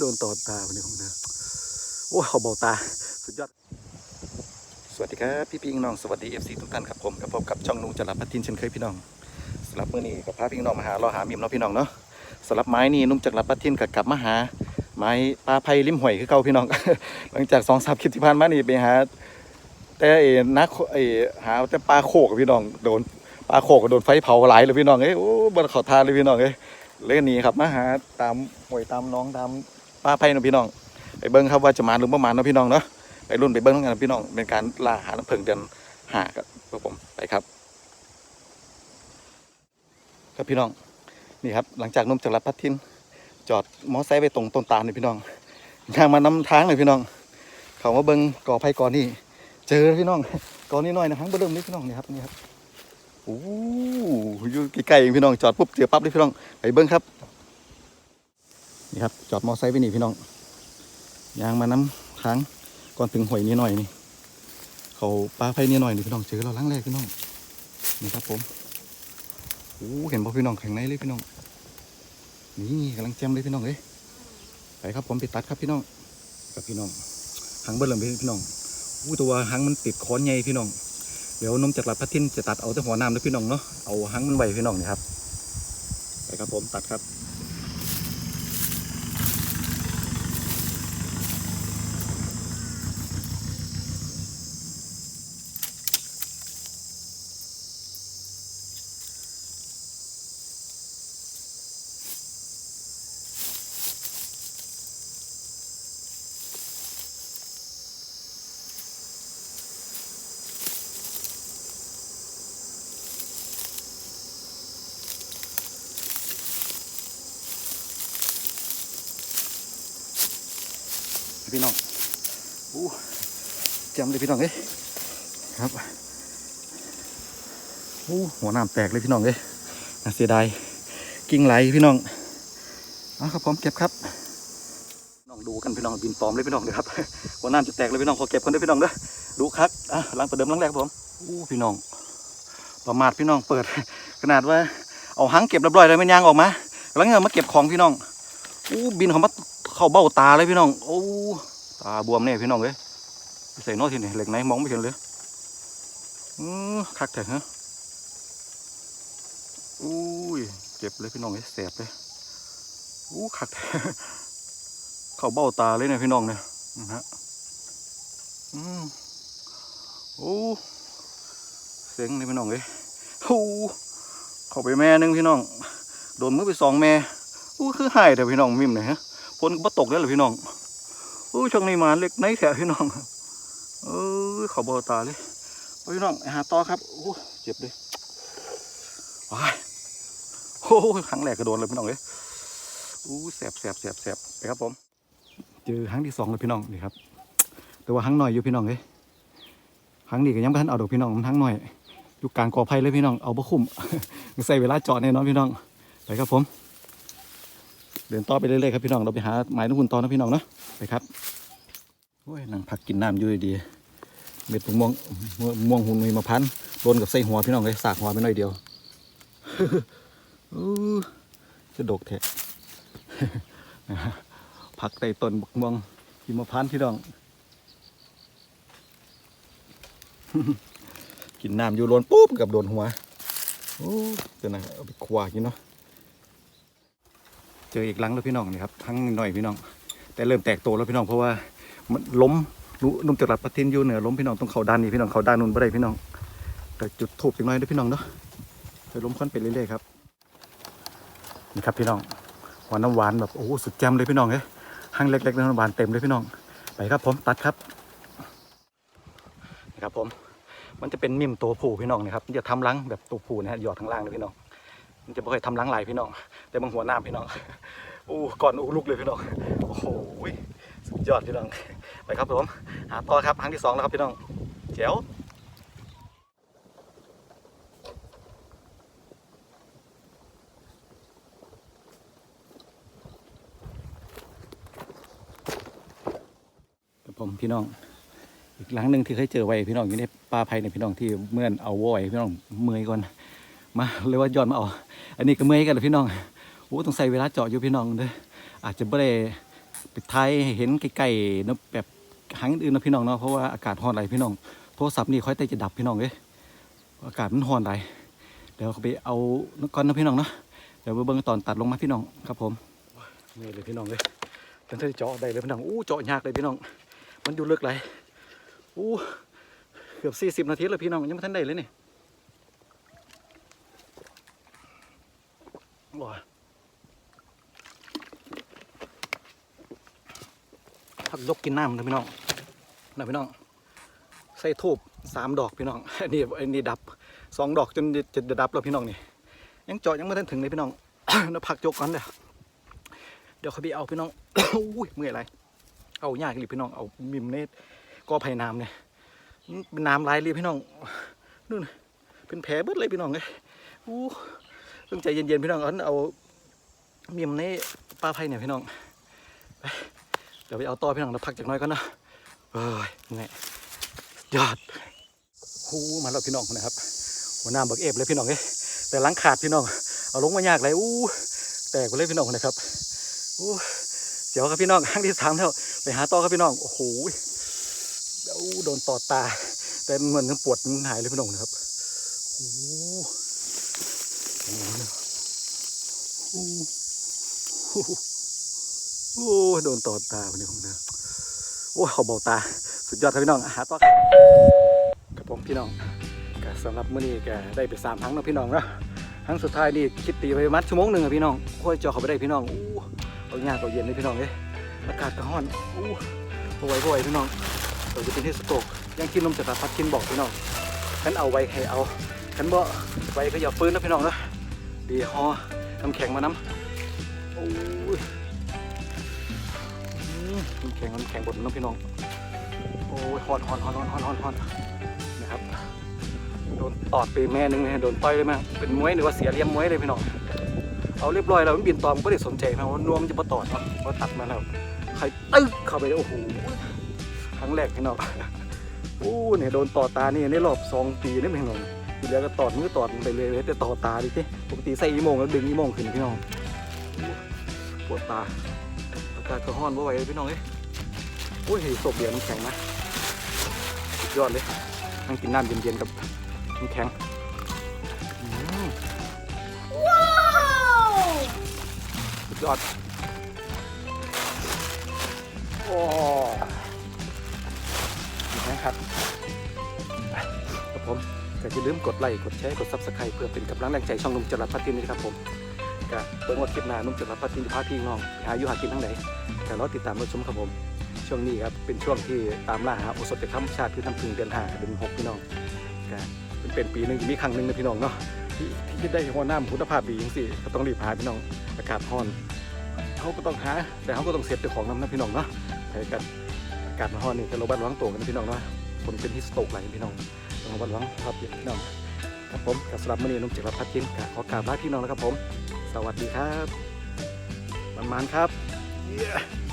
โดนต่อตาคนนี้ของเธอโอ้เขาเบาตา สุดยอด สวัสดีครับ พี่พี่น้อง สวัสดีเอฟซีทุกท่านครับผมกับพบกับช่องนุ่งจรัสพัทินเช่นเคยพี่น้องสำหรับมื้อนี้กับพาพี่น้องมาหาเราหามิมเนาะพี่น้องเนาะสำหรับไม้นี่นุ่มจรัสพัทินกับกลับมาหา ไม้ปลาไผ่ริมห้วยคือเก่าพี่น้อง หลังจากสองสามคลิปที่ผ่านมานี่ไปหา แต่เอ๋นักเอ๋หาแต่ปลาโขกพี่น้องโดนปลาโขกโดนไฟเผาหลายเลยพี่น้องเอ้ยโอ้บนเขาทานเลยพี่น้องเอ้ยเล่นนี้ครับมาหาตามห้วยตามน้องตาม ปลาไผ่นะพี่น้อง ไปเบิ้งครับว่าจะมาหรือประมาณเนาะพี่น้องเนาะไปรุ่นไปเบิ้งกันพี่น้องเป็นการล่าหาน้ำเพิงเดือนหาครับพวกผมไปครับ ครับพี่น้องนี่ครับหลังจากนุ่มจากรัดพัดทินจอดมอไซค์ไปตรงต้นตาลเลยพี่น้องย่างมานำทางเลยพี่น้อง เขามาเบิ้งก่อไผ่ก่อนนี่เจอพี่น้องก่อนนี้หน่อยนะฮังเบิ่มนี่พี่น้องนี่ครับนี่ครับโอ้อยู่ใกล้ๆพี่น้องจอดปุ๊บเจอปั๊บเลยพี่น้องไปเบิ้งครับ นี่ครับจอดมอไซค์ไปนี่พี่น้องยางมาน้ำทางก่อนถึงหวยนี้หน่อยนี่ เขาปลาไผ่นี่หน่อยนี่พี่น้องเจอเราล้างแรกพี่น้องนี่ครับผมโอ้เห็นบ่พี่น้องแข็งในเลยพี่น้องนี่กำลังแจ่มเลยพี่น้องเอ้ยไปครับผมไปตัดครับพี่น้องกับพี่น้องหางเบิ่มเลยพี่น้องอู้ตัวหางมันติดคอนใหญ่พี่น้องเดี๋ยวนมจากหลัดพัดทิ้นจะตัดเอาแต่หัวน้ำนะพี่น้องเนาะเอาหางมันไว้พี่น้องนี่ครับไปครับผมตัดครับ พี่น้องอู้จำเลยพี่น้องเอ้ยครับอู้หัวน้ำแตกเลยพี่น้องเอ้ยน่าเสียดายกิ่งไหลพี่น้องเอาครับผมเก็บครับน้องดูกันพี่น้องบินปลอมเลยพี่น้องเด้อครับหัวน้ำจะแตกเลยพี่น้องขอเก็บคนด้วยพี่น้องเด้อดูครับอะหลังประเดิมหลังแรกครับผมอู้พี่น้อง ประมาทพี่น้องเปิด ขนาดว่าเอาหางเก็บเรียบร้อยเลยมันยางออกมาแล้วเงี้ยมาเก็บของพี่น้องอู้บินเขามาเข้าเบ้าตาเลยพี่น้องโอ้ ตาบวมเนี่ยพี่น้องเอ้ยใส่น้ตที่นี่เหล็กไหนมองไม่เห็นเลยอือคักแท้ฮะอุ้ยเจ็บเลยพี่น้องเอ้ยแสบเลยอู้คักแท้เข้าเบ้าตาเลยเนี่ยพี่น้องเนี่ยนะฮะอืมโอ้เสียงเลยพี่น้องเอ้ยโอ้เข้าไปแม่หนึงพี่น้อง โดนมือไปสองแม่อู้คือหายแต่พี่น้องมิมเนี่ยฮะฝนก็ตกเลยเหรอพี่น้อง อ้ช่วงนี้มาเล็กในแถวพี่น้องเออเขาเบาตาเลยพี่น้องไปหาต่อครับโอ้เจ็บเลยว้ายโอ้ยครั้งแรกกระโดดเลยพี่น้องเลยอู้แสบแสบแสบแสบไปครับผม เจอครั้งที่สองเลยพี่น้องนี่ครับ แต่ว่าครั้งหน่อยอยู่พี่น้องเลยครั้งนี้ก็ยังไม่ทันเอาดอกพี่น้องมันครั้งหน่อยอยู่กลางกอไผ่เลยพี่น้องเอาบ่คุ้มใส่เวลาจอดแน่นอนพี่น้องไปครับผม ดินต่อไปเรื่อยๆครับพี่น้องเราไปหาไม้นุ่นต่อนะพี่น้องเนาะไปครับโอ้ยนั่งพักกินน้ำอยู่ดีเม็ดม่วงม่วงหุ่นมีมาพันโดนกับใส่หัวพี่น้องเลยสากหัวไปหน่อยเดียวอู้จะดกแท้พักใต้ต้นบกม่วงหิมาพันพี่น้อง กินน้ำอยู่โดนปุ๊บกับโดนหัวโอ้เดี๋ยวนะเอาไปควากินเนาะ เจออีกหลังแล้วพี่น้องนี่ครับทั้งหน่อยพี่น้อง แต่เริ่มแตกโตแล้วพี่น้องเพราะว่ามันล้มนุ่มจรัดประทินอยู่เหนือล้มพี่น้องต้องเขาด้านนี้พี่น้องเขาด้านนู้นไม่ได้พี่น้องแต่จุดทูบจังหน่อยเด้วยพี่น้องเนาะไปล้มค่อนไปเรื่อยๆครับนี่ครับพี่น้องหวานน้ำหวานแบบโอ้โหสุดแจ่มเลยพี่น้องเอ้ยห้างเล็กๆน้ำหวานเต็มเลยพี่น้องไปครับผมตัดครับนี่ครับผมมันจะเป็นมิมตัวผู้พี่น้องนะครับจะทำรังแบบตัวผู้นะฮะหยอดข้างล่างเลยพี่น้อง มันจะไม่ค่อยทำรังหลายพี่น้อง แต่บางหัวหน้าพี่น้องอู้ก่อนอู้ลุกเลยพี่น้อง โอ้โหสุดยอดพี่น้อง ไปครับผม หาต่อครับครั้งที่สองแล้วครับพี่น้องเจ๋วครับผมพี่น้อง อีกหลังหนึ่งที่เคยเจอไว้พี่น้องอยู่ในป่าไผ่ในยพี่น้องที่เมื่อนเอาวัวไว้พี่น้องเมื่อยก่อน มาเลยว่าย้อนมาเอาอันนี้ก็เมื่อยกันเลยพี่น้องโอ้ต้องใส่เวลาเจาะอยู่พี่น้องเด้ออาจจะไม่ได้ไปถ่ายให้เห็นใกลๆนะแบบหางอื่นนะพี่น้องเนาะเพราะว่าอากาศร้อนหลพี่น้องโทรศัพท์นี่ค่อยแต่จะดับพี่น้องเอ้ยอากาศมันร้อนหลเดี๋ยวเขาไปเอาก่อนนะพี่น้องเนาะเดี๋ยวไปเบิ่งตอนตัดลงมาพี่น้องครับผมนี่เลยพี่น้องเลยจนได้เจาะได้เลยพี่น้องอู้เจาะยากเลยพี่น้อง มันอยู่ลึกไหลยอู้เกือบสี่สิบนาทีแล้วพี่น้องยังไม่ทันได้เลยนี่ ว้าพักยกกินน้ำนะพี่น้องนะพี่น้อง ใส่ทูบสามดอกพี่น้องอันนี้อันนี้ดับสองดอกจนจะดับแล้วพี่น้องนี่ ยังเจาะยังไม่ทันถึงเลยพี่น้องเดี๋ยวพักยกก่อนเดี๋ยวเดี๋ยวเขาไปเอาพี่น้องอุ้ยเมื่อยไร เอายากอีหลีพี่น้องเอามิมเนตก็ไผ่น้ำเนี่ยเป็นน้ำลายเลยพี่น้องนู่นเป็นแผลเบิดเลยพี่น้องเลยอู้ ต้องใจเย็นๆพี่น้องเอาเอามิมเนตปลาไผ่เนี่ยพี่น้องไปเดี๋ยวไปเอาต่อพี่น้องแล้วพักจากน้อยก่อนนะเอ้ยเมื่ยยอดหูมาแล้วพี่น้องนะครับหัวหน้าเบิกเอฟเลยพี่น้องเอ้ยแต่ล้างขาดพี่น้องเอาลงมายากเลยอู้แตกไปเลยพี่น้องนะครับอู้เดี๋ยวครับพี่น้องครั้งที่สามแล้วไปหาต่อครับพี่น้องโอ้โหเดี๋ยวโดนต่อตา แต่เหมือนปวดหายเลยพี่น้องนะครับโอ้ โอ้โหโอ้โหโอ้โหโดนต่อตาวันนี้ผมนะโอ้เขาเบาตา สุดยอดครับพี่น้องหาต่อครับครับผมพี่น้องก็สำหรับมื้อนี้ก็ได้ไปสามครั้งนะพี่น้องนะครั้งสุดท้ายนี่คิดตีไปมัดชั่วโมงหนึ่งอะพี่น้องโอ้ยเจอเขาไปได้พี่น้องอู้เอายาเอาเย็นเลยพี่น้องเอ้ยอากาศก็ร้อนอู้พอไหวพอไหวพี่น้องเราจะเป็นที่สโตกยังที่นมจากพัดกินบอกพี่น้องฉันเอาไว้ให้เอาฉันบ่ไว้ก็อย่าฟื้นนะพี่น้องนะ ดีฮอน้ำแข็งมาน้ำโอ้ยน้ำแข็งน้ำแข็งบดน้ำพี่น้องโอ้ยฮอนฮอนฮอนฮอนฮอนฮอนฮอนนะครับโดนตอดไปแม่หนึงเลยโดนต่อยเลยมั้งเป็นมวยหรือว่าเสียเลี้ยงมวยเลยพี่น้องเอาเรียบร้อยแล้วมันบินตอมก็ได้สนใจนะว่านวมนจะมาตอดเนาะพอตัดมาแล้วใครตึ๊กเข้าไปเลยโอ้โหครั้งแรกพี่น้องโอ้เนี่ยโดนต่อตานี่ในรอบสองปีนี่พี่น้อง ทีแล้วก็ตอดมือตอดไปเลยแต่ต่อตาดิสิปกติใส่อีโมงแล้วดึงอีโมงขึ้นพี่น้องปวดตาอากาศก็ร้อนว่าไหวเลยพี่น้องเอ้ยโอ้ยศพเบียร์มันแข็งนะยอดเลยนั่งกินน้ำเย็นๆกับน้ำแข็งอืมสุดยอดโอ้นะครับครับผม ก็อย่าลืมกดไลค์กดแชร์กดซับสไครต์เพื่อเป็นกำลังแรงใจช่องนุ่มจรัสพัฒน์นะครับผมก็เบิ่งว่าคลิปหน้านุ่มจรัสพัฒน์จะพาพี่น้องหาอยู่หากินทั้งไหนก็รอติดตามรับชมครับผม ช่วงนี้ครับเป็นช่วงที่ตามล่าหาโอสถธรรมชาติคือน้ำพึ่งเดือนห้าเดือนหกพี่น้องก็เป็นเป็นปีหนึ่งมีครั้งหนึ่งนะพี่น้องเนาะที่ที่ได้หัวหน้าคุณภาพดีจริงๆก็ต้องรีบหาพี่น้องอากาศร้อนเขาก็ต้องหาแต่เขาก็ต้องเสียบเจ้าของน้ำนะพี่น้องเนาะไปกันอากาศร้อนนี่จะระบัดระวังตัวกันนะพี่น้องเนาะคนเป็นฮิสโตกไหลพี่น้อง หวังระบัดระวังครับพี่น้องครับผมกับสำหรับมื้อนี้นุ่มจิรพัฒน์จินขอกราบลาพี่น้องนะครับผม สวัสดีครับมันมันครับ Yeah.